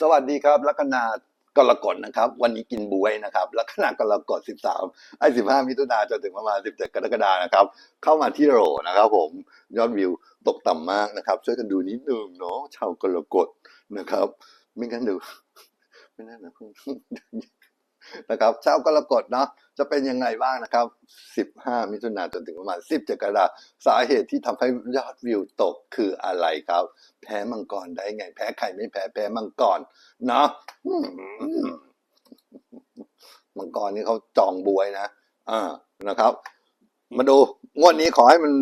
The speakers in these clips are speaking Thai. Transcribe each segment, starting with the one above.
สวัสดีครับลัคนากรกฎนะครับ วันนี้กินบวยนะครับลัคนากรกฎ 13 ไอ้ 15 มิถุนาจนถึงประมาณ 17 กรกฎานะครับ เข้ามาที่โรนะครับผมยอดวิวตกต่ำมากนะครับ ช่วยกันดูนิดนึงเนาะชาวกรกฎนะครับ ไม่งั้นดูไม่น่านะ นะครับชาวกรกฎเนาะจะเป็นยังไงบ้างนะครับ 15 มิถุนายนจนถึงประมาณ17กรกฎาคมสาเหตุที่ทำให้ยอดวิวตกคืออะไรครับ แพ้มังกรได้ไง แพ้ใครไม่แพ้แพ้มังกรเนาะมังกรนี่เขาจองบวยนะอ่านะครับ มาดูงวดนี้ขอให้มัน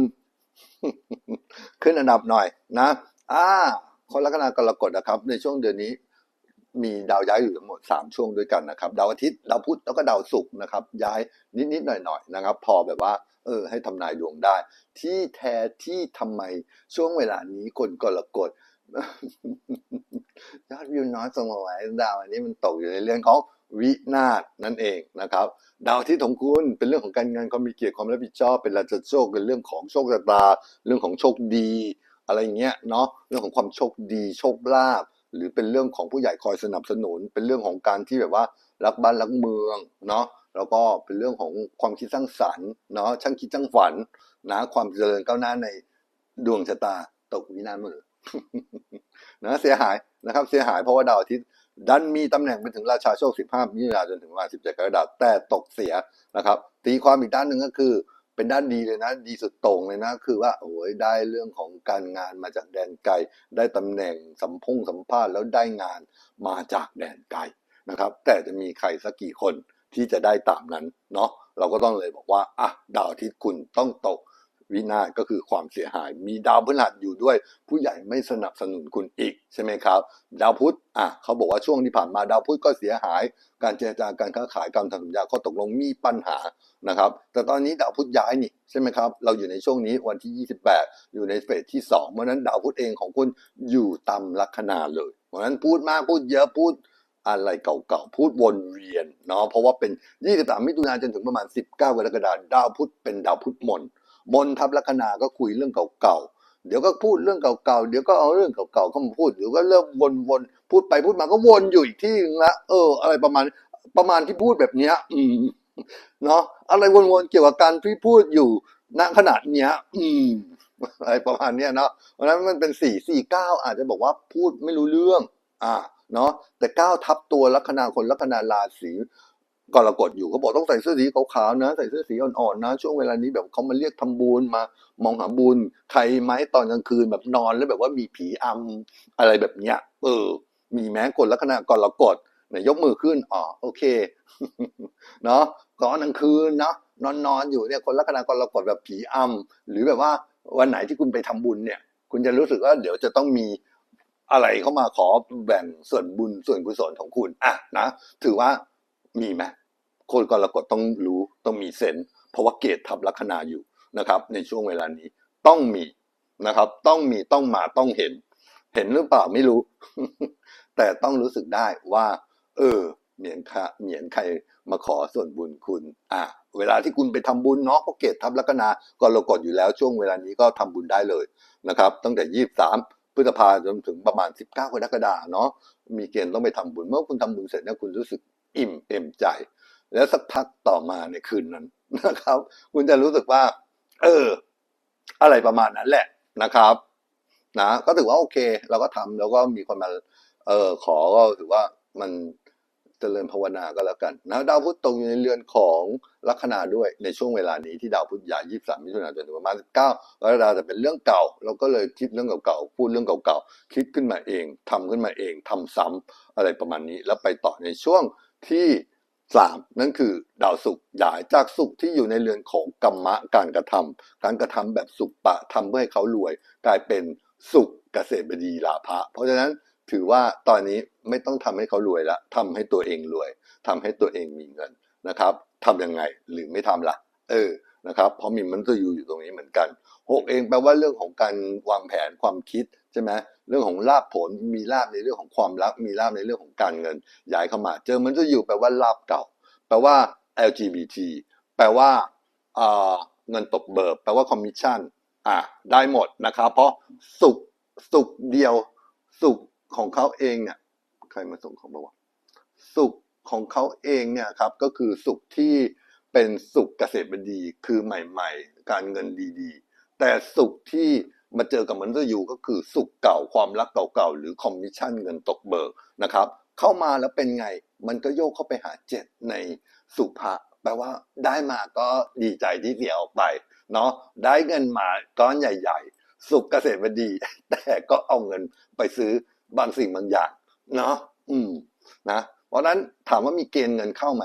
ขึ้นอันดับหน่อยนะ อ่าคนลัคนากรกฎนะครับ ในช่วงเดือนนี้ มีดาวย้ายอยู่ทั้งหมด 3 ช่วงด้วยกันนะครับ ดาวอาทิตย์ดาวพุธแล้วก็ดาวศุกร์นะครับ ย้ายนิดๆหน่อยๆนะครับ พอแบบว่า เออ ให้ทำนายดวงได้ ที่แท้ที่ทำไมช่วงเวลานี้คนกรกฎยอดวิวน้อยสมไว้ดาวอันนี้มันตกอยู่ในเรื่องของวินาศนั่นเองนะครับ ดาวอาที่ของคุณเป็นเรื่องของการงานความมีเกียรติความรับผิดชอบเป็นราชโชคเป็นเรื่องของโชคชะตาเรื่องของโชคดี อะไรเงี้ยเนาะเรื่องของความโชคดีโชคลาภ หรือเป็นเรื่องของผู้ใหญ่คอยสนับสนุน เป็นเรื่องของการที่แบบว่ารักบ้านรักเมืองเนาะแล้วก็เป็นเรื่องของความคิดสร้างสรรค์เนาะช่างคิดช่างฝันนะความเจริญก้าวหน้าในดวงชะตาตกวินาศหมดเลยนะเสียหายนะครับ เสียหายเพราะว่าดาวอาทิตย์ดันมีตำแหน่งเป็นถึงราชาโชค 15มิถุนายนจนถึงประมาณ17กรกฎาคมแต่ตกเสียนะครับ ตีความอีกด้านหนึ่งก็คือ เป็นด้านดีเลยนะ ดีสุดโต่งเลยนะ คือว่าโอ้ยได้เรื่องของการงานมาจากแดนไกล ได้ตำแหน่งสัมพงสัมภาษณ์แล้วได้งานมาจากแดนไกลนะครับ แต่จะมีใครสักกี่คนที่จะได้ตามนั้นเนาะเราก็ต้องเลยบอกว่าอะดาวอาทิตย์คุณต้องตก วินาศก็คือความเสียหาย มีดาวพฤหัสอยู่ด้วย ผู้ใหญ่ไม่สนับสนุนคุณอีกใช่ไหมครับ ดาวพุธอะเขาบอกว่าช่วงที่ผ่านมาดาวพุธก็เสียหาย การเจรจาการค้าขายการทำสัญญาข้อตกลงมีปัญหานะครับ แต่ตอนนี้ดาวพุธย้ายนี่ใช่ไหมครับ เราอยู่ในช่วงนี้วันที่ 28 อยู่ในเฟสที่ 2 เพราะนั้นดาวพุธเองของคุณอยู่ตามลัคนาเลย เพราะนั้นพูดมากพูดเยอะพูดอะไรเก่าๆ พูดวนเวียนเนาะเพราะว่าเป็น 23 มิถุนายนจนถึงประมาณ 19 กรกฎาคมดาวพุธเป็นดาวพุธมน มนทับลัคนาก็คุยเรื่องเก่าๆ เดี๋ยวก็พูดเรื่องเก่าๆ เดี๋ยวก็เอาเรื่องเก่าๆเข้ามาพูดเดี๋ยวก็เริ่มวนๆ พูดไปพูดมาก็วนอยู่อีกที่ละเออ อะไรประมาณประมาณที่พูดแบบเนี้ย อืมเนาะอะไรวนๆเกี่ยวกับการที่พูดอยู่ณขนาดเนี้ย อืมอะไรประมาณเนี้ยเนาะเพราะฉะนั้นมันเป็นสี่สี่เก้าอาจจะบอกว่าพูดไม่รู้เรื่อง อ่า เนาะแต่เก้าทับตัวลัคนาคนลัคนาราศี กรกฎอยู่เขาบอกต้องใส่เสื้อสีขาวๆนะ ใส่เสื้อสีอ่อนๆนะ ช่วงเวลานี้แบบเขามาเรียกทำบุญมามองหาบุญใครไหมตอนกลางคืนแบบนอนแล้วแบบว่ามีผีอำอะไรแบบเนี้ยเออ มีแม้คนลัคนากรกฎไหนยยกมือขึ้นอ๋อโอเคเนาะก่อนกลางคืนเนาะนอนนอนอยู่เนี่ยคนลัคนากรกฎแบบผีอำหรือแบบว่าวันไหนที่คุณไปทำบุญเนี่ย คุณจะรู้สึกว่าเดี๋ยวจะต้องมีอะไรเข้ามาขอแบ่งส่วนบุญส่วนกุศลของคุณอะนะถือว่ามีไหม คนกรกฎต้องรู้ต้องมีเซนเพราะว่าเกตทับลัคนาอยู่นะครับ ในช่วงเวลานี้ต้องมีนะครับ ต้องมีต้องมาต้องเห็น เห็นหรือเปล่าไม่รู้ แต่ต้องรู้สึกได้ว่า เออเหมียนคะเหมียนใครมาขอส่วนบุญคุณ อะเวลาที่คุณไปทำบุญเนาะก็เกตทับลัคนากรกฎอยู่แล้วช่วงเวลานี้ก็ทำบุญได้เลยนะครับ ตั้งแต่ยี่สามพฤษภาจนถึงประมาณสิบเก้ากรกฎาเนาะมีเกณฑ์ต้องไปทำบุญ เมื่อคุณทำบุญเสร็จเนี่ยคุณรู้สึกอิ่มเอ็มใจ แล้วสักพักต่อมาในคืนนั้นนะครับ คุณจะรู้สึกว่า เออ อะไรประมาณนั้นแหละนะครับ นะ ก็ถือว่าโอเค เราก็ทำแล้วก็มีคนมา เออ ขอก็ถือว่ามันเจริญภาวนาก็แล้วกันนะดาวพุธตรงอยู่ในเรือนของลัคนาด้วยในช่วงเวลานี้ที่ดาวพุธย้าย 23 มิถุนายนจนถึงประมาณ 19กรกฎาคมแต่เป็นเรื่องเก่า เราก็เลยคิดเรื่องเก่าๆพูดเรื่องเก่าๆคิดขึ้นมาเองทำขึ้นมาเองทำซ้ำอะไรประมาณนี้ แล้วไปต่อในช่วงที่ สามนั่นคือดาวสุกย้ายจากสุกที่อยู่ในเรือนของกรรมะการกระทำการกระทำแบบสุปะทำเพื่อให้เขารวย กลายเป็นสุขเกษตรบดีลาภะเพราะฉะนั้นถือว่าตอนนี้ไม่ต้องทำให้เขารวยละทำให้ตัวเองรวยทำให้ตัวเองมีเงินนะครับทำยังไงหรือไม่ทำละเออ นะครับเพราะมีมันจะอยู่อยู่ตรงนี้เหมือนกันหกเองแปลว่าเรื่องของการวางแผนความคิดใช่ไหมเรื่องของลาบผลมีลาบในเรื่องของความรัก มีลาบในเรื่องของการเงินย้ายเข้ามา เจอมันจะอยู่แปลว่าลาบเก่า แปลว่า LGBT แปลว่าเงินตกเบิกแปลว่าคอมมิชชั่นอะได้หมดนะครับ เพราะสุขสุขเดียว สุขของเขาเองเนี่ยใครมาส่งของบ้างวะสุขของเขาเองเนี่ยครับก็คือสุขที่ เป็นสุขเกษตรบดีคือใหม่ ๆ การเงินดีๆ แต่สุขที่มาเจอกับมนุษย์ยูก็คือสุขเก่าความรักเก่าๆหรือคอมมิชชั่นเงินตกเบิกนะครับ เข้ามาแล้วเป็นไงมันก็โยกเข้าไปหาเจ็ดในสุภะแปลว่าได้มาก็ดีใจที่เสียออกไปเนาะได้เงินมาก้อนใหญ่ ๆ สุขเกษตรบดี แต่ก็เอาเงินไปซื้อบางสิ่งบางอย่างเนาะอืมนะเพราะนั้นถามว่ามีเกณฑ์เงินเข้าไหม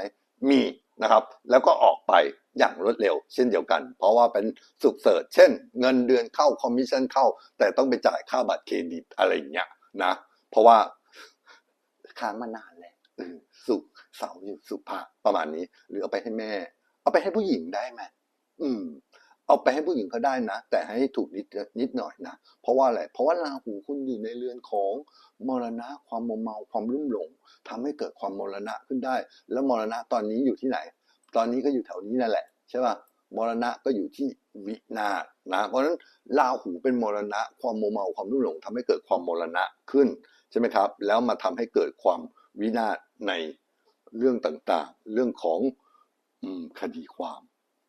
มี นะครับ แล้วก็ออกไปอย่างรวดเร็ว เช่นเดียวกัน เพราะว่าเป็นสุขเสริฐเช่น เงินเดือนเข้าคอมมิชชั่นเข้า แต่ต้องไปจ่ายค่าบัตรเครดิตอะไรอย่างเงี้ยนะ เพราะว่าค้างมานานแล้วสุขเสาอยู่สุภาประมาณนี้ หรือเอาไปให้แม่ เอาไปให้ผู้หญิงได้ไหมอืม เอาไปให้ผู้หญิงเขาได้นะ แต่ให้ถูกนิดนิดหน่อยนะ เพราะว่าอะไร เพราะว่าราหูคุณอยู่ในเรือนของมรณะความโมเมาความรุ่มหลงทำให้เกิดความมรณะขึ้นได้ แล้วมรณะตอนนี้อยู่ที่ไหน ตอนนี้ก็อยู่แถวนี้นั่นแหละใช่ป่ะมรณะก็อยู่ที่วินาศนะเพราะฉะนั้นราหูเป็นมรณะ ความโมเมาความรุ่มหลงทำให้เกิดความมรณะขึ้นใช่ไหมครับ แล้วมาทำให้เกิดความวินาศในเรื่องต่างๆ เรื่องของอคดีความ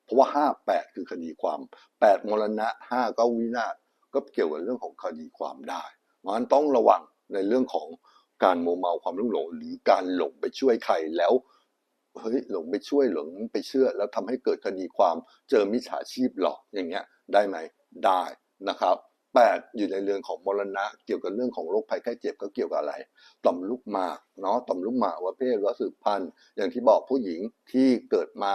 เพราะว่าห้าแปดคือคดีความแปดมรณะห้าก็วินาศก็เกี่ยวกับเรื่องของคดีความได้เพราะฉะนั้นต้องระวังในเรื่องของการโมเมาความรุ่มหลง หรือการหลงไปช่วยใครแล้วเฮ้ยหลงไปช่วยหลงไปเชื่อ แล้วทำให้เกิดคดีความเจอมิจฉาชีพหลอกอย่างเงี้ยได้ไหมได้นะครับแปดอยู่ในเรื่องของมรณะ เกี่ยวกับเรื่องของโรคภัยไข้เจ็บก็เกี่ยวกับอะไร ต่อมลูกหมากเนาะต่อมลูกหมากว่าเพศว่าสืบพันธุ์อย่างที่บอกผู้หญิงที่เกิดมา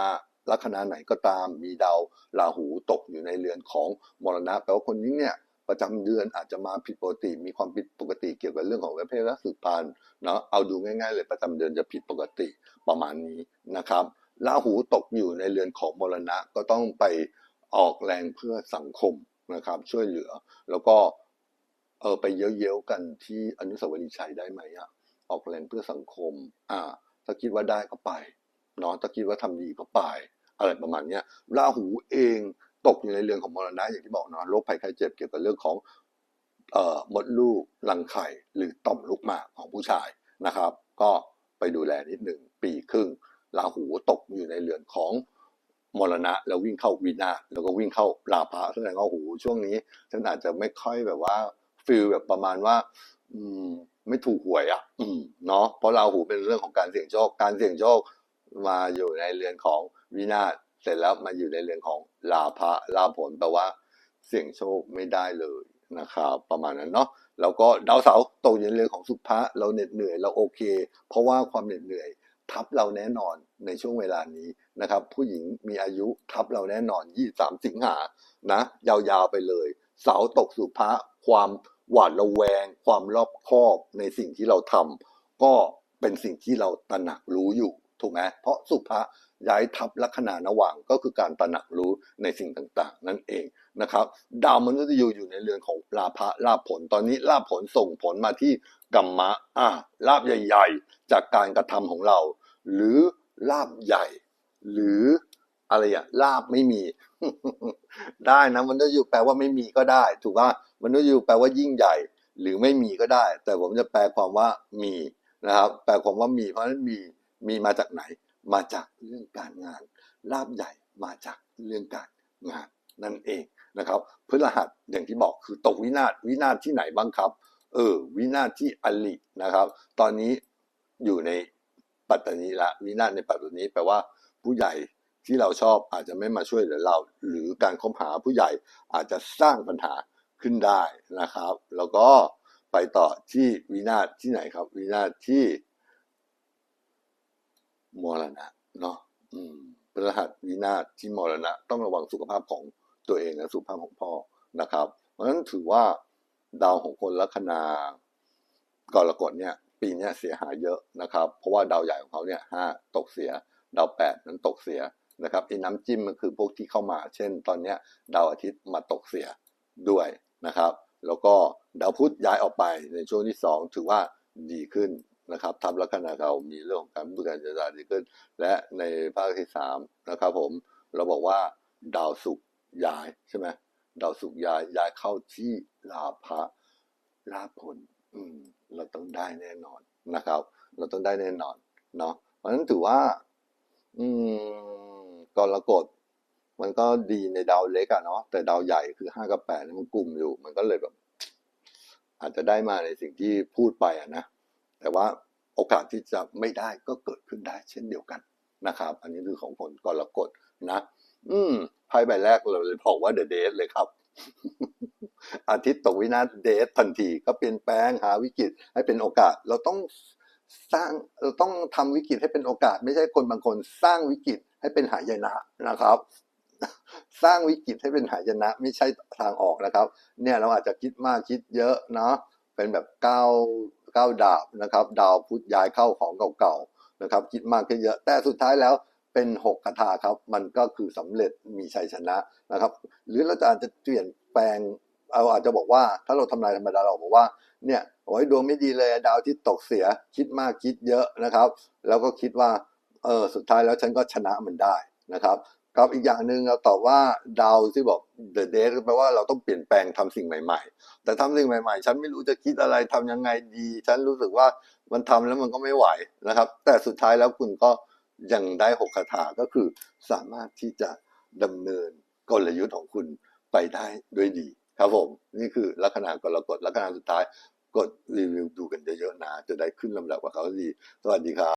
ลัคนาไหนก็ตามมีดาวราหูตกอยู่ในเรือนของมรณะแปลว่าคนนี้เนี่ยประจำเดือนอาจจะมาผิดปกติ มีความผิดปกติเกี่ยวกับเรื่องของเพศและสืบพันธุ์เนาะเอาดูง่ายๆเลยประจำเดือนจะผิดปกติประมาณนี้นะครับราหูตกอยู่ในเรือนของมรณะก็ต้องไปออกแรงเพื่อสังคมนะครับ ช่วยเหลือ แล้วก็เออไปเย้ยๆกันที่อนุสาวรีย์ชัยได้ไหมอะออกแรงเพื่อสังคม อ่า ถ้าคิดว่าได้ก็ไปเนาะถ้าคิดว่าทำดีก็ไป อะไรประมาณนี้ราหูเองตกอยู่ในเรือนของมรณะอย่างที่บอกนะโรคภัยไข้เจ็บเกี่ยวกับเรื่องของออมดลูกรังไข่หรือต่อมลูกหมากของผู้ชายนะครับ ก็ไปดูแลนิดหนึ่งปีครึ่งราหูตกอยู่ในเรือนของมรณะ แล้ววิ่งเข้าวินาแล้วก็วิ่งเข้าราภะแสดงว่าโอ้โหช่วงนี้ฉันอาจจะไม่ค่อยแบบว่าฟีลแบบประมาณว่า อืม ไม่ถูกหวยอะ อืมเนาะเพราะราหูเป็นเรื่องของการเสี่ยงโชคการเสี่ยงโชคมาอยู่ในเรือนของ วินาศเสร็จแล้วมาอยู่ในเรื่อนของลาภะลาผลแปลว่าเสี่ยงโชคไม่ได้เลยนะครับประมาณนั้นเนาะแล้วก็ดาวเสาตกอยู่ในเรื่อนของสุภะเราเหน็ดเหนื่อยเราโอเค เพราะว่าความเหน็ดเหนื่อย ทับเราแน่นอนในช่วงเวลานี้นะครับ ผู้หญิงมีอายุทับเราแน่นอน 23 สิงหานะ ยาวๆไปเลย เสาตกสุภะความหวาดระแวง ความรอบคอบในสิ่งที่เราทำก็เป็นสิ่งที่เราตระหนักรู้อยู่ ถูกไหมเพราะสุภะย้ายทับลัคนานวังก็คือการตระหนักรู้ในสิ่งต่างๆ นั่นเองนะครับดาวมนุษย์ยูอยู่ในเรือนของลาภะลาผลตอนนี้ลาผลส่งผลมาที่กัมมะอ่าลาบใหญ่ ๆ จากการกระทำของเรา หรือลาบใหญ่ หรืออะไรอะลาบไม่มี ได้นะมนุษย์ยูแปลว่าไม่มีก็ได้ ถูกป่ะมนุษย์ยูแปลว่ายิ่งใหญ่ หรือไม่มีก็ได้ แต่ผมจะแปลความว่ามีนะครับ แปลความว่ามีเพราะฉะนั้นมี มีมาจากไหน มาจากเรื่องการงานลาบใหญ่มาจากเรื่องการงานนั่นเองนะครับพฤหัสอย่างที่บอกคือตกวินาศวินาศที่ไหนบ้างครับ เออ วินาศที่อลินะครับ ตอนนี้อยู่ในปัตตานีละวินาศในปัตตานีแปลว่าผู้ใหญ่ที่เราชอบอาจจะไม่มาช่วยเหลือเรา หรือการคบหาผู้ใหญ่อาจจะสร้างปัญหาขึ้นได้นะครับ แล้วก็ไปต่อที่วินาศที่ไหนครับ วินาศที่ มรณะเนาะอืมพฤหัสวินาศที่มรณะ ต้องระวังสุขภาพของตัวเองและสุขภาพของพ่อนะครับ เพราะฉะนั้นถือว่าดาวของคนลัคนากรกฎเนี่ย ปีนี้เสียหายเยอะนะครับ เพราะว่าดาวใหญ่ของเขาเนี่ยห้าตกเสีย ดาวแปดนั้นตกเสียนะครับไอ้น้ำจิ้มมันคือพวกที่เข้ามา เช่น ตอนเนี้ยดาวอาทิตย์มาตกเสียด้วยนะครับ แล้วก็ดาวพุธย้ายออกไปในช่วงที่สองถือว่าดีขึ้น นะครับทำลัคนาเรามีเรื่องของการบริการจัดการดีขึ้น และในภาคที่สามนะครับ ผมเราบอกว่าดาวศุกร์ย้ายใช่ไหมดาวศุกร์ย้ายย้ายเข้าที่ลาภะลาภผล อืม เราต้องได้แน่นอนนะครับ เราต้องได้แน่นอนเนาะเพราะฉะนั้นถือว่า อืมกรกฎมันก็ดีในดาวเล็กอะเนาะแต่ดาวใหญ่คือห้ากับแปดมันกลุ่มอยู่ มันก็เลยแบบ อาจจะได้มาในสิ่งที่พูดไปอะนะ แต่ว่าโอกาสที่จะไม่ได้ก็เกิดขึ้นได้เช่นเดียวกันนะครับ อันนี้คือของผลกรกฎนะ อืมไพ่ใบแรกเราเลยบอกว่าเดอะเดทเลยครับ อาทิตย์ตกวินาศเดททันทีก็เปลี่ยนแปลงหาวิกฤตให้เป็นโอกาสเราต้องสร้างเราต้องทำวิกฤตให้เป็นโอกาส ไม่ใช่คนบางคนสร้างวิกฤตให้เป็นหายนะนะครับ สร้างวิกฤตให้เป็นหายนะ ไม่ใช่ทางออกนะครับ เนี่ยเราอาจจะคิดมากคิดเยอะเนาะเป็นแบบก้าว ก้าดาบนะครับดาวพุธย้ายเข้าของเก่าๆนะครับคิดมากคิดเยอะแต่สุดท้ายแล้วเป็นหกคาถาครับมันก็คือสำเร็จมีชัยชนะนะครับ หรือเราจะอาจจะเปลี่ยนแปลงเราอาจจะบอกว่าถ้าเราทำนายธรรมดาเราบอกว่าเนี่ยโอ้ยดวงไม่ดีเลยดาวที่ตกเสียคิดมากคิดเยอะนะครับ แล้วก็คิดว่าเออสุดท้ายแล้วฉันก็ชนะมันได้นะครับ ครับอีกอย่างหนึ่งเราตอบว่าดาวที่บอก the day ก็แปลว่าเราต้องเปลี่ยนแปลงทำสิ่งใหม่ ๆ แต่ทำสิ่งใหม่ๆ ฉันไม่รู้จะคิดอะไรทำยังไงดี ฉันรู้สึกว่ามันทำแล้วมันก็ไม่ไหวนะครับ แต่สุดท้ายแล้วคุณก็ยังได้หกคาถาก็คือสามารถที่จะดำเนินกลยุทธ์ของคุณไปได้ด้วยดี ครับผม นี่คือลัคนากรกฎลัคนาสุดท้ายกดรีวิวดูกันเยอะๆนะจะได้ขึ้นลำดับกับเขาดี สวัสดีครับ